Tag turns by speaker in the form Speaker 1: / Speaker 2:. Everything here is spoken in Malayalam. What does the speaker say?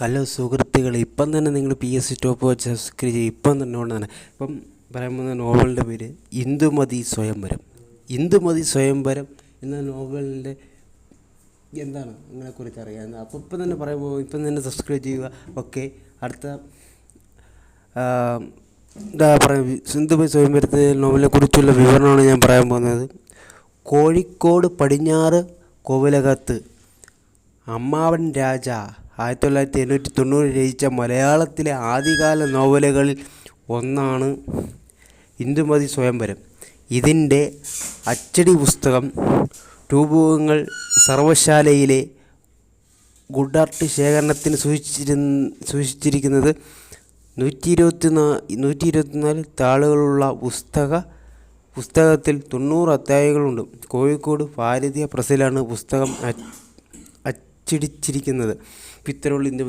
Speaker 1: ഹലോ സുഹൃത്തുക്കൾ ഇപ്പം തന്നെ നിങ്ങൾ പി എസ് സി ടോപ്പ് വെച്ച് സബ്സ്ക്രൈബ് ചെയ്യും ഇപ്പം തന്നെ ഉണ്ട് തന്നെ. ഇപ്പം പറയാൻ പോകുന്ന നോവലിന്റെ പേര് ഇന്ദുമതി സ്വയംവരം. ഇന്ദുമതി സ്വയംവരം എന്ന നോവലിന്റെ എന്താണ് നിങ്ങളെക്കുറിച്ച് അറിയാം അപ്പോൾ ഇപ്പം തന്നെ പറയാൻ പോകും ഇപ്പം തന്നെ സബ്സ്ക്രൈബ് ചെയ്യുക. ഓക്കെ അടുത്ത എന്താ പറയുക സിന്ധുമതി നോവലിനെ കുറിച്ചുള്ള വിവരണമാണ് ഞാൻ പറയാൻ പോകുന്നത്. കോഴിക്കോട് പടിഞ്ഞാറ് കോവിലകത്ത് അമ്മാവൻ രാജ ആയിരത്തി തൊള്ളായിരത്തി എണ്ണൂറ്റി തൊണ്ണൂറിൽ രചിച്ച മലയാളത്തിലെ ആദ്യകാല നോവലുകളിൽ ഒന്നാണ് ഇന്ദുമതി സ്വയംവരം. ഇതിന്റെ അച്ചടി പുസ്തകം രൂപകങ്ങൾ സർവശാലയിലെ ഗുഡ് ആർട്ട് ശേഖരണത്തിന് സൂക്ഷിച്ചിരു സൂക്ഷിച്ചിരിക്കുന്നത് നൂറ്റി ഇരുപത്തി നാ നൂറ്റി ഇരുപത്തിനാല് താളുകളുള്ള പുസ്തക പുസ്തകത്തിൽ തൊണ്ണൂറ് അധ്യായങ്ങളുണ്ട്. കോഴിക്കോട് ഭാരതീയ പ്രസിലാണ് പുസ്തകം അച്ചടിച്ചിരിക്കുന്നത് ഇന്ത്യ